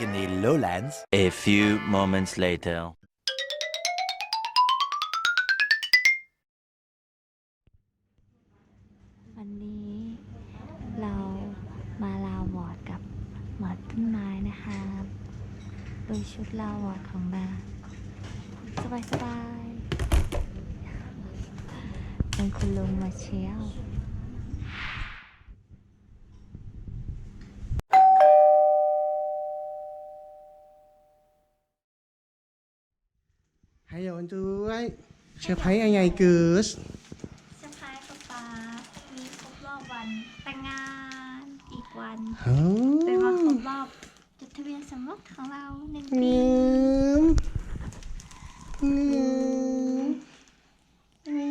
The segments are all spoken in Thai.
happens. A few moments later. วันนี้เรามาลาวอร์ดกับหมอต้นไม้นะคะโดยชุดลาวอร์ดของเราสบายสบายๆเป็นคุณลุงมาเชียว ให้โยนด้วยเชอร์ไพรส์อะไรเกิร์สเซอร์ไพรส์ป๊าป๊ามีครบรอบวันแต่งงานอีกวันเฮ้ยเป็นวันครบรอบจดทะเบียนสมรสของเราหนึ่งปีเงิมเงิมเงิ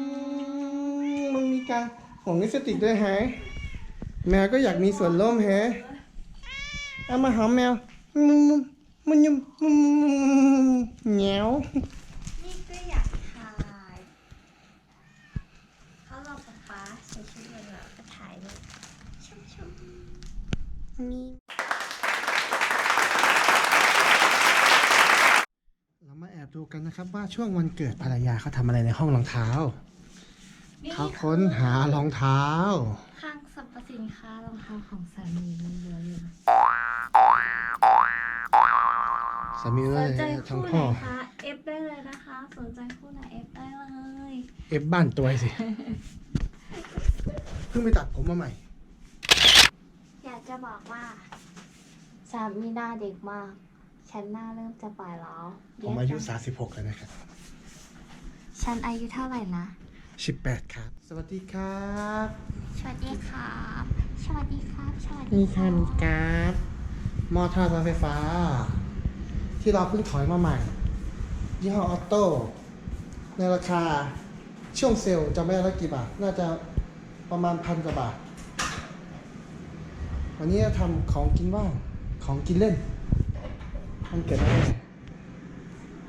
มมันมีการห่วงลิปสติกด้วยแฮะแมวก็อยากมีส่วนร่วมแฮะเอามาหอมแมวมันมันยัง เหนียวนี่ก็อยากถ่ายเขารอป๊าป๊าใส่ชุดเลยแล้วก็ถ่ายเลยชุ่มๆเรามาแอบดูกันนะครับว่าช่วงวันเกิดภรรยาเขาทำอะไรในห้องรองเท้า เขาค้นหารองเท้าข้างสรรพสินค้ารองเท้าของสามีล้วนๆเลย สามีสว่านใจอะไรทั้งคู่ไหนพ่อคะเอฟได้เลยนะคะ สนใจคู่ไหนเอฟได้เลยเอฟบ้านตัวสิ เพิ่งไปตัดผมมาใหม่ อยากจะบอกว่าสามีหน้าเด็กมาก ฉันหน้าเริ่มจะปลายแล้วผมอายุเดี๋วจะ36 แล้วนะครับ ฉันอายุเท่าไหร่นะ 18 ครับ สวัสดีครับ สวัสดีครับสวัสดีครับสวัสดีนี่คค่ะรับมีการ์ดหม้อทอดไฟฟ้า ที่เราเพิ่งถอยมาใหม่ ยี่ห้อออโต้ในราคาช่วงเซลล์จำไม่ได้แล้วกี่บาท น่าจะประมาณพันกว่าบาท วันนี้จะทำของกินว่าง ของกินเล่นมันเกิดอะไร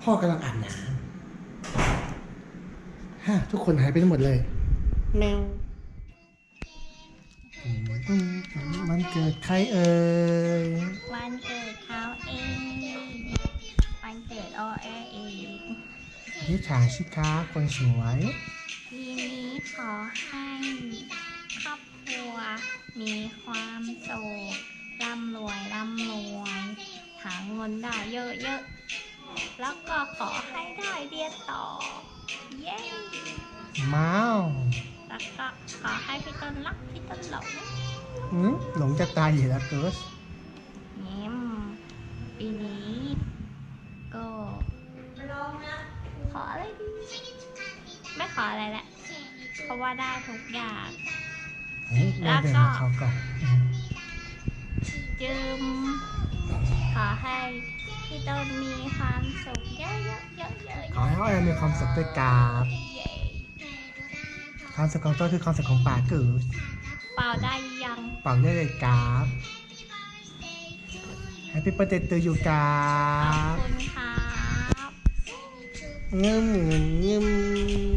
พ่อกำลังอาบน้ำฮะทุกคนหายไปทั้งหมดเลย แมว มันเกิดใครเอ่ย วัน นิชาชิคาคนสวยทีนี้ขอให้ครอบครัว มีความสุขร่ำรวยร่ำรวยหาเงินได้เยอะๆ แล้วก็ขอให้ได้เรียนต่อ เย้ม้าวแล้วก็ขอให้พี่ต้นรักพี่ต้นหลงหืมหลงจะตายอยู่แล้วเกิร์สเงี้ยปีนี้ก็ข ออะไรดี ไม่ขออะไรแหละเพราะว่าได้ทุกอย่างเฮ้ยแล้เราวก็เดินมาเขาก่อนจึมขอให้พี่ต้นมีความสุขเยอะๆเยอะๆเยอะๆขอให้อ้อยมีความสุขด้วยกราบเย้ความสุขของตัวคือความสุขของป่าเกิร์สเปล่าได้ยังเป่าได้เลยกราบ Happy birthday to you กราขอบบคุณครับเงิมเงิมเงิม